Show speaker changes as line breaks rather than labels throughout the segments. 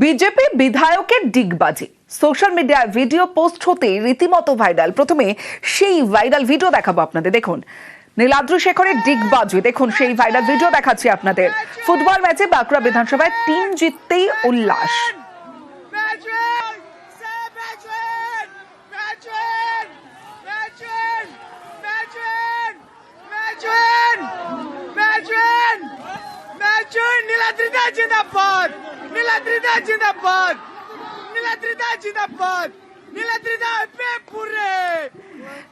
BJP বিধায়কের ডিগবাজি। Social মিডিয়ায় ভিডিও পোস্ট হতে রীতিমতো ভাইরাল প্রথমে সেই ভাইরাল ভিডিও দেখাবো আপনাদের। দেখুন, নীলাদ্রি শেখরের ডিগবাজি। দেখুন, সেই ভাইরাল ভিডিও দেখাচ্ছি আপনাদের। ফুটবল ম্যাচে বাঁকুড়া বিধানসভায় টিম জিততেই উল্লাস।
Madrid! Say নীলাদ্রিদা জিন্দাবাদ নীলাদ্রিদা জিন্দাবাদ নীলাদ্রিদা জিন্দাবাদ নীলাদ্রিদা পেপুরে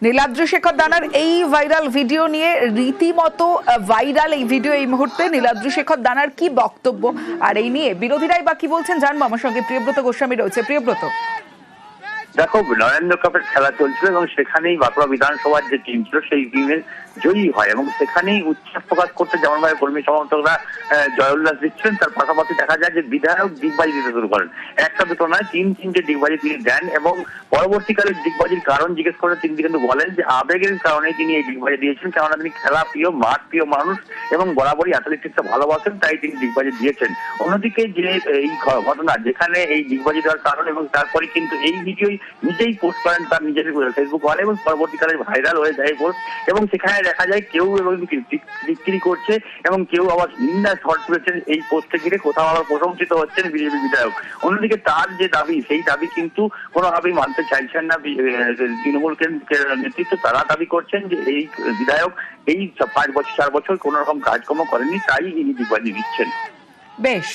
নীলাদ্রি শেখর দানার এই ভাইরাল ভিডিও নিয়ে রীতিমতো ভাইরাল এই ভিডিও এই মুহূর্তে নীলাদ্রি শেখর দানার কি বক্তব্য? আর এই নিয়ে বিরোধীরাই বা কি বলছেন জানব, আমার সঙ্গে প্রিয়ব্রত গোস্বামী রয়েছে। প্রিয়ব্রত।
দেখো, নরেন্দ্র কাপের খেলা চলছিল এবং সেখানেই বাঁকুড়া বিধানসভার যে টিম ছিল, সেই টিমের জয়ী হয় এবং সেখানেই উচ্ছ্বাস প্রকাশ করতে যেমন ভাবে কর্মী সমর্থকরা জয় উল্লাস দিচ্ছেন, তার পাশাপাশি দেখা যায় যে বিধায়ক ডিগবাজি দিতে শুরু করেন। একটা দুটো নয়, তিন তিনটে ডিগবাজি তিনি দেন এবং পরবর্তীকালে ডিগবাজির কারণ জিজ্ঞেস করে তিনি কিন্তু বলেন যে আবেগের কারণে তিনি এই ডিগবাজি দিয়েছেন, কেননা তিনি খেলা প্রিয়, মাঠ প্রিয় মানুষ এবং বরাবরই অ্যাথলেটিক্সটা ভালোবাসেন, তাই তিনি ডিগবাজি দিয়েছেন। অন্যদিকে যে এই ঘটনা, যেখানে এই ডিগবাজি দেওয়ার কারণ এবং তারপরে কিন্তু এই ভিডিওই নিজেই পোস্ট করেন তার নিজের ফেসবুক ওয়ালে এবং পরবর্তীকালে ভাইরাল হয়ে যায় পোস্ট এবং সেখানে দেখা যায় কেউ এবং বিক্রি করছে এবং কেউ আবার নিন্দা শর্ট তুলেছেন এই পোস্টে ঘিরে। কোথাও আবার প্রশংসিত হচ্ছেন বিজেপি বিধায়ক। অন্যদিকে তার যে দাবি, সেই দাবি কিন্তু কোনোভাবেই মানতে চাইছেন না তৃণমূল নেতৃত্ব। তারা দাবি করছেন যে এই বিধায়ক এই পাঁচ বছর, চার বছর কোন রকম কাজকর্ম করেননি, তাই ইনি দিগবাজি দিচ্ছেন।
বেশ।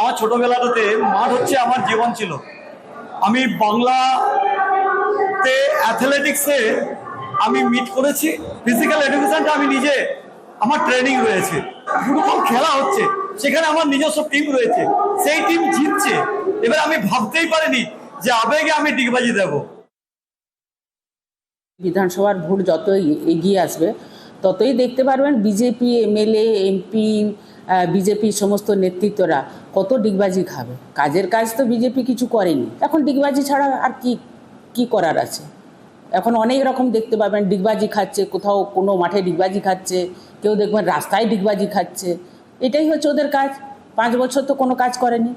আমার ছোটবেলাটাতে মাঠ হচ্ছে আমার জীবন ছিল। আমি বাংলাতে অ্যাথলেটিক্সে আমি মিট করেছি। ফিজিক্যাল এডুকেশনটা আমি নিজে, আমার ট্রেনিং রয়েছে। ফুটবল খেলা হচ্ছে, সেখানে আমার নিজস্ব টিম রয়েছে। সেই টিম জিতছে। এবার আমি ভাবতেই পারিনি যে আবেগে আমি ডিগবাজি দেবো।
বিধানসভার ভোট যতই এগিয়ে আসবে ততই দেখতে পারবেন বিজেপি, এমএলএ, এমপি বিজেপি সমস্ত নেতৃত্বরা কত ডিগবাজি খাবে। কাজের কাজ তো বিজেপি কিছু করেনি। এখন ডিগবাজি ছাড়া আর কি কি করার আছে? এখন অনেক রকম দেখতে পাবেন, ডিগবাজি খাচ্ছে, কোথাও কোনো মাঠে ডিগবাজি খাচ্ছে, কেউ দেখবেন রাস্তায় ডিগবাজি খাচ্ছে। এটাই হচ্ছে ওদের কাজ। পাঁচ বছর তো কোনো কাজ করেনি।